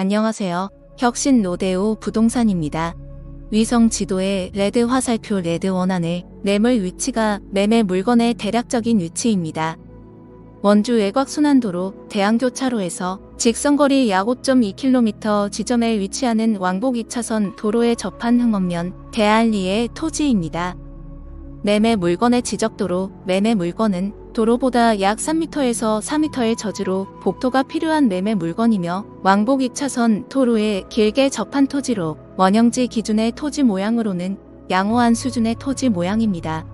안녕하세요. 혁신 로데오 부동산입니다. 위성 지도의 레드 화살표 레드 원안을 매물 위치가 매매 물건의 대략적인 위치입니다. 원주 외곽 순환도로 대안교차로에서 직선거리 약 5.2km 지점에 위치하는 왕복 2차선 도로에 접한 흥원면 대안리의 토지입니다. 매매 물건의 지적도로 매매 물건은 도로보다 약 3m에서 4m의 저지로 복도가 필요한 매매 물건이며 왕복 2차선 도로에 길게 접한 토지로 원형지 기준의 토지 모양으로는 양호한 수준의 토지 모양입니다.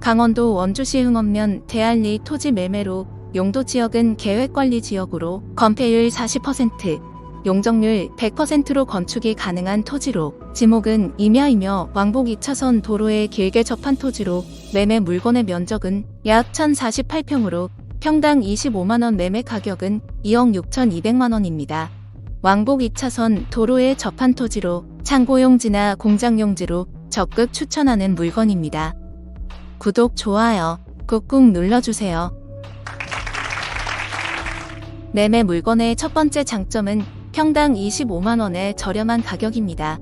강원도 원주시 흥원면 대안리 토지 매매로 용도 지역은 계획관리 지역으로 건폐율 40%, 용적률 100%로 건축이 가능한 토지로 지목은 임야이며 왕복 2차선 도로에 길게 접한 토지로 매매 물건의 면적은 약 1048평으로 평당 25만원 매매 가격은 2억 6,200만원입니다. 왕복 2차선 도로에 접한 토지로 창고용지나 공장용지로 적극 추천하는 물건입니다. 구독, 좋아요 꾹꾹 눌러주세요. 매매 물건의 첫 번째 장점은 평당 25만원의 저렴한 가격입니다.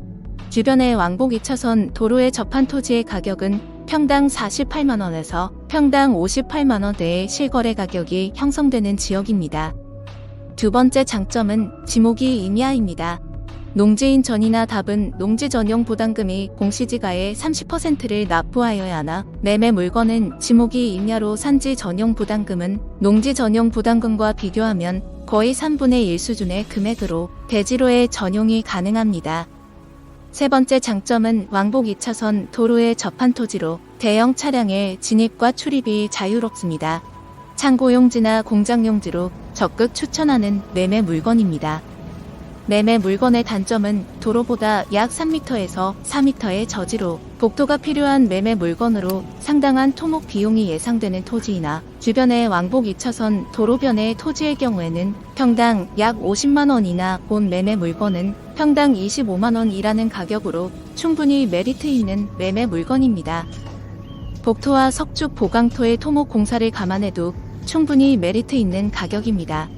주변의 왕복 2차선 도로에 접한 토지의 가격은 평당 48만원에서 평당 58만원대의 실거래 가격이 형성되는 지역입니다. 두 번째 장점은 지목이 임야입니다. 농지인 전이나 답은 농지 전용 부담금이 공시지가의 30%를 납부하여야 하나 매매 물건은 지목이 임야로 산지 전용 부담금은 농지 전용 부담금과 비교하면 거의 3분의 1 수준의 금액으로 대지로의 전용이 가능합니다. 세 번째 장점은 왕복 2차선 도로에 접한 토지로 대형 차량의 진입과 출입이 자유롭습니다. 창고용지나 공장용지로 적극 추천하는 매매 물건입니다. 매매 물건의 단점은 도로보다 약 3m에서 4m의 저지로 복도가 필요한 매매 물건으로 상당한 토목 비용이 예상되는 토지이나 주변의 왕복 2차선 도로변의 토지의 경우에는 평당 약 50만원이나 본 매매 물건은 평당 25만원이라는 가격으로 충분히 메리트 있는 매매 물건입니다. 복토와 석축 보강토의 토목 공사를 감안해도 충분히 메리트 있는 가격입니다.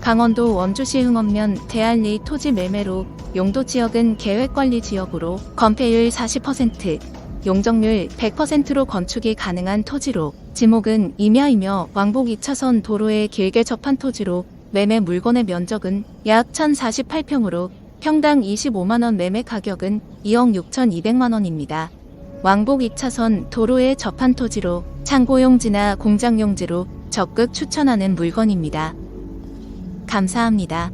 강원도 원주시 흥원면 대안리 토지 매매로 용도 지역은 계획관리 지역으로 건폐율 40%, 용적률 100%로 건축이 가능한 토지로 지목은 임야이며 왕복 2차선 도로에 길게 접한 토지로 매매 물건의 면적은 약 1048평으로 평당 25만원 매매 가격은 2억 6,200만원입니다. 왕복 2차선 도로에 접한 토지로 창고용지나 공장용지로 적극 추천하는 물건입니다. 감사합니다.